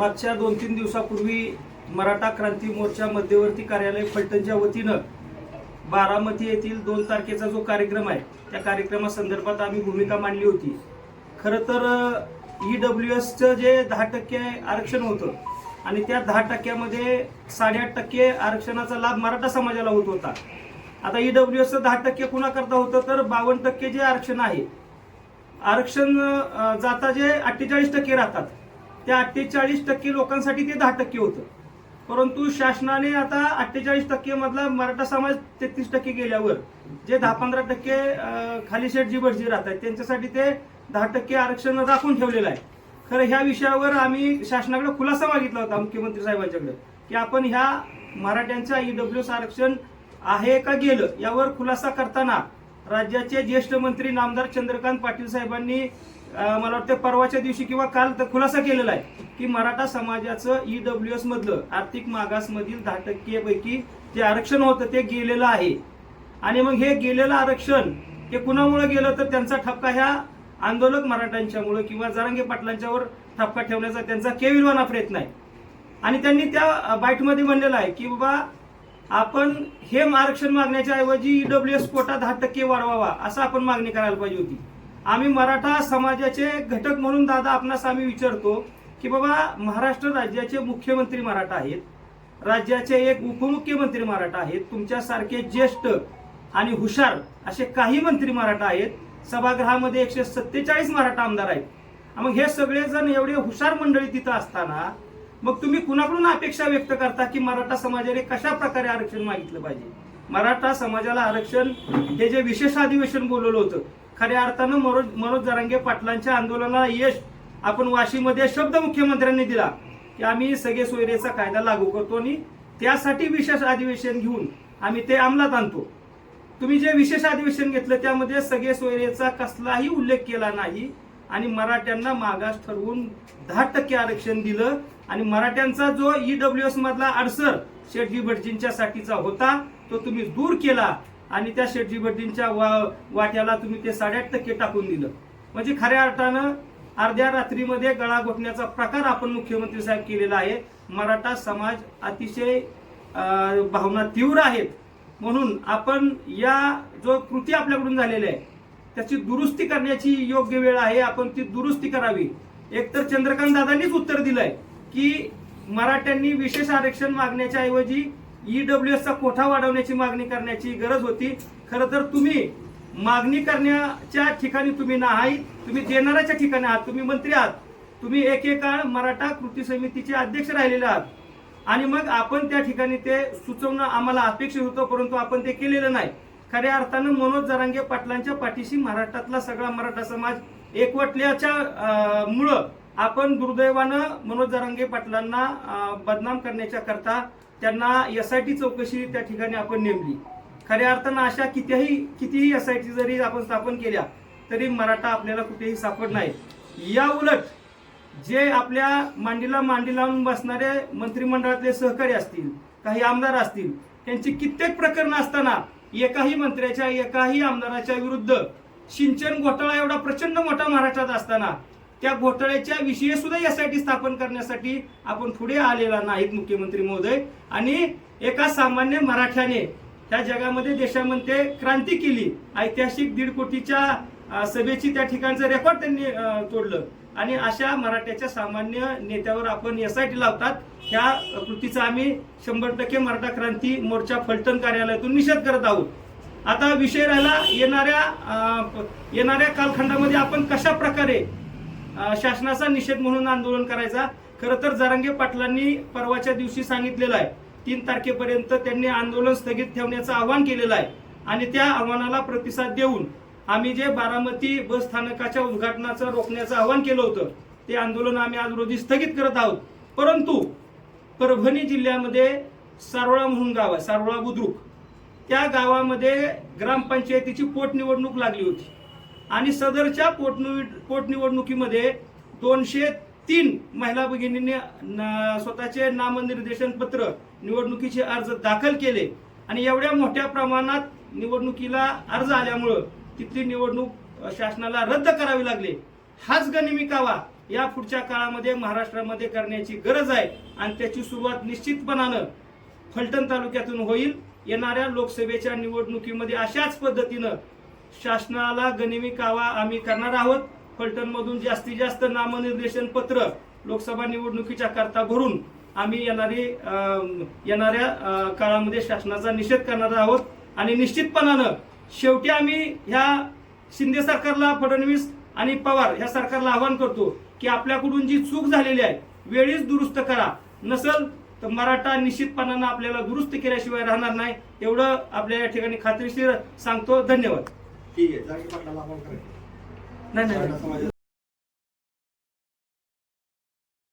मागच्या दोन तीन दिवसापूर्वी मराठा क्रांती मोर्चा मध्यवर्ती कार्यालय फलटणच्या वतीनं बारामती येथील दोन तारखेचा जो कार्यक्रम आहे त्या कार्यक्रमासंदर्भात आम्ही भूमिका मांडली होती. खरं तर ई डब्ल्यू एसचं जे दहा टक्के आरक्षण होतं आणि त्या दहा टक्क्यामध्ये साडेआठ टक्के आरक्षणाचा लाभ मराठा समाजाला होत होता. आता ई डब्ल्यू एसचं दहा टक्के कुणाकरता होतं तर बावन्न टक्के जे आरक्षण आहे आरक्षण जाता जे अठ्ठेचाळीस टक्के राहतात. त्या अठ्ठेचाळीस टक्के लोकांसाठी ते दहा टक्के होतं. परंतु शासनाने आता अठ्ठेचाळीस टक्के मधला मराठा समाज तेहतीस टक्के गेल्यावर जे दहा पंधरा टक्के खाली शेठ जी भटजी राहतात त्यांच्यासाठी ते दहा टक्के आरक्षण राखून ठेवलेलं आहे. खरं ह्या विषयावर आम्ही शासनाकडे खुलासा मागितला होता मुख्यमंत्री साहेबांच्याकडे की आपण ह्या मराठ्यांच्या ईडब्ल्यू आरक्षण आहे का गेलं यावर खुलासा करताना राज्याचे ज्येष्ठ मंत्री नामदार चंद्रकांत पाटील साहेबांनी मला वाटतं परवाच्या दिवशी किंवा काल तर खुलासा केलेला आहे की मराठा समाजाचं ईडब्ल्यू एस मधलं आर्थिक मागासमधील दहा टक्केपैकी जे आरक्षण होतं ते गेलेलं आहे. आणि मग हे गेलेलं आरक्षण हे कुणामुळे गेलं तर त्यांचा ठपका ह्या आंदोलक मराठ्यांच्यामुळे किंवा जरांगे पाटलांच्यावर ठपका ठेवण्याचा त्यांचा केविलवाना प्रयत्न आहे. आणि त्यांनी त्या बाईटमध्ये म्हणलेलं आहे की बाबा आपण हे आरक्षण मागण्याच्या ऐवजी ईडब्ल्यू एस कोटा दहा टक्के वाढवावा असं आपण मागणी करायला पाहिजे होती. आम्ही मराठा समाजाचे घटक म्हणून दादा आपणास आम्ही विचारतो की बाबा महाराष्ट्र राज्याचे मुख्यमंत्री मराठा आहेत राज्याचे एक उपमुख्यमंत्री मराठा आहेत तुमच्यासारखे ज्येष्ठ आणि हुशार असे काही मंत्री मराठा आहेत सभागृहामध्ये एकशे सत्तेचाळीस मराठा आमदार आहेत. मग हे सगळेजण एवढे हुशार मंडळी तिथं असताना मग तुम्ही कुणाकडून अपेक्षा व्यक्त करता की मराठा समाजाने कशा प्रकारे आरक्षण मागितलं पाहिजे? मराठा समाजाला आरक्षण हे जे विशेष अधिवेशन बोलवलं होतं खऱ्या अर्थानं मनोज मनोज जरांगे पाटलांच्या आंदोलनाला यश आपण वाशीमध्ये शब्द मुख्यमंत्र्यांनी दिला की आम्ही सगळे सोयरेचा कायदा लागू करतो आणि त्यासाठी विशेष अधिवेशन घेऊन आम्ही ते अंमलात आणतो. तुम्ही जे विशेष अधिवेशन घेतलं त्यामध्ये सगळे सोयरेचा कसलाही उल्लेख केला नाही आणि मराठ्यांना मागास ठरवून दहा टक्के आरक्षण दिलं आणि मराठ्यांचा जो ईडब्ल्यू एस मधला अडसर शेटजी भटजींच्या साठीचा होता तो तुम्ही दूर केला. आणि त्या शेटजी भट्टींच्या वा- वाट्याला तुम्ही ते साडेआठ टक्के टाकून दिलं. म्हणजे खऱ्या अर्थानं अर्ध्या रात्रीमध्ये गळा घोटण्याचा प्रकार आपण मुख्यमंत्री साहेब केलेला आहे. मराठा समाज अतिशय भावना तीव्र आहेत. म्हणून आपण या जो कृती आपल्याकडून झालेली आहे त्याची दुरुस्ती करण्याची योग्य वेळ आहे. आपण ती दुरुस्ती करावी. एकतर चंद्रकांत दादांनीच उत्तर दिलंय की मराठ्यांनी विशेष आरक्षण मागण्याच्या ऐवजी ईडब्ल्यू चा कोठा वाढवण्याची मागणी करण्याची गरज होती. खरं तर तुम्ही मागणी करण्याच्या ठिकाणी तुम्ही नाही तुम्ही देणाऱ्याच्या ठिकाणी आहात तुम्ही मंत्री आहात. तुम्ही एकेकाळ काळ मराठा कृती समितीचे अध्यक्ष राहिलेले आहात. आणि मग आपण त्या ठिकाणी ते सुचवणं आम्हाला अपेक्षित होतं परंतु आपण ते केलेलं नाही. खऱ्या अर्थानं मनोज जरांगे पाटलांच्या पाठीशी महाराष्ट्रातला सगळा मराठा समाज एकवटल्याच्या मुळं आपण दुर्दैवानं मनोज जरांगे पाटलांना बदनाम करण्याच्या करता त्यांना एस आय टी चौकशी त्या ठिकाणी आपण नेमली. खऱ्या अर्थानं अशा कितीही कितीही एस आय टी जरी आपण स्थापन केल्या तरी मराठा आपल्याला कुठेही सापड नाही. या उलट जे आपल्या मांडीला मांडी लावून बसणारे मंत्रिमंडळातले सहकारी असतील काही आमदार असतील त्यांची कित्येक प्रकरणं असताना एकाही मंत्र्याच्या एकाही आमदाराच्या विरुद्ध सिंचन घोटाळा एवढा प्रचंड मोठा महाराष्ट्रात असताना त्या घोटाळ्याच्या विषयी सुद्धा यासाठी स्थापन करण्यासाठी आपण पुढे आलेला नाहीत मुख्यमंत्री महोदय. आणि एका सामान्य मराठ्याने त्या जगामध्ये देशामध्ये क्रांती केली. ऐतिहासिक दीड कोटीच्या सभेची त्या ठिकाणचं रेकॉर्ड त्यांनी तोडलं. आणि अशा मराठ्याच्या सामान्य नेत्यावर आपण एस आय टी लावतात. ह्या कृतीचा आम्ही शंभर टक्के मराठा क्रांती मोर्चा फलटण कार्यालयातून निषेध करत आहोत. आता विषय राहिला येणाऱ्या येणाऱ्या कालखंडामध्ये आपण कशा प्रकारे शासनाचा निषेध म्हणून आंदोलन करायचा. खरं तर जारांगे पाटलांनी परवाच्या दिवशी सांगितलेलं आहे तीन तारखेपर्यंत त्यांनी आंदोलन स्थगित ठेवण्याचं आवाहन केलेलं आहे. आणि त्या आव्हानाला प्रतिसाद देऊन आम्ही जे बारामती बस स्थानकाच्या उद्घाटनाचं रोखण्याचं आवाहन केलं होतं ते आंदोलन आम्ही आज रोजी स्थगित करत आहोत. परंतु परभणी जिल्ह्यामध्ये सारोळा म्हणून गाव आहे सारोळा बुद्रुक. त्या गावामध्ये ग्रामपंचायतीची पोटनिवडणूक लागली होती. आणि सदरच्या पोटनिव पोटनिवडणुकीमध्ये दोनशे तीन महिला भगिनींनी न- स्वतःचे नामनिर्देशन पत्र निवडणुकीचे अर्ज दाखल केले. आणि एवढ्या मोठ्या प्रमाणात निवडणुकीला अर्ज आल्यामुळं तिथली निवडणूक शासनाला रद्द करावी लागली. हाच गनिमी कावा या पुढच्या काळामध्ये महाराष्ट्रामध्ये करण्याची गरज आहे आणि त्याची सुरुवात निश्चितपणानं फलटण तालुक्यातून होईल. येणाऱ्या लोकसभेच्या निवडणुकीमध्ये अशाच पद्धतीनं शासनाला गनिमी कावा आम्ही करणार आहोत. फलटणमधून जास्तीत जास्त नामनिर्देशन पत्र लोकसभा निवडणुकीच्या करता भरून आम्ही येणारी येणाऱ्या काळामध्ये शासनाचा निषेध करणार आहोत. आणि निश्चितपणानं शेवटी आम्ही ह्या शिंदे सरकारला फडणवीस आणि पवार ह्या सरकारला आवाहन करतो की आपल्याकडून जी चूक झालेली आहे वेळीच दुरुस्त करा. नसल तर मराठा निश्चितपणानं आपल्याला दुरुस्त केल्याशिवाय राहणार नाही. एवढं आपल्या या ठिकाणी खात्रीशीर सांगतो. धन्यवाद. ठीक आहे. जागे पाटलाला आपण करायचं नाही नाही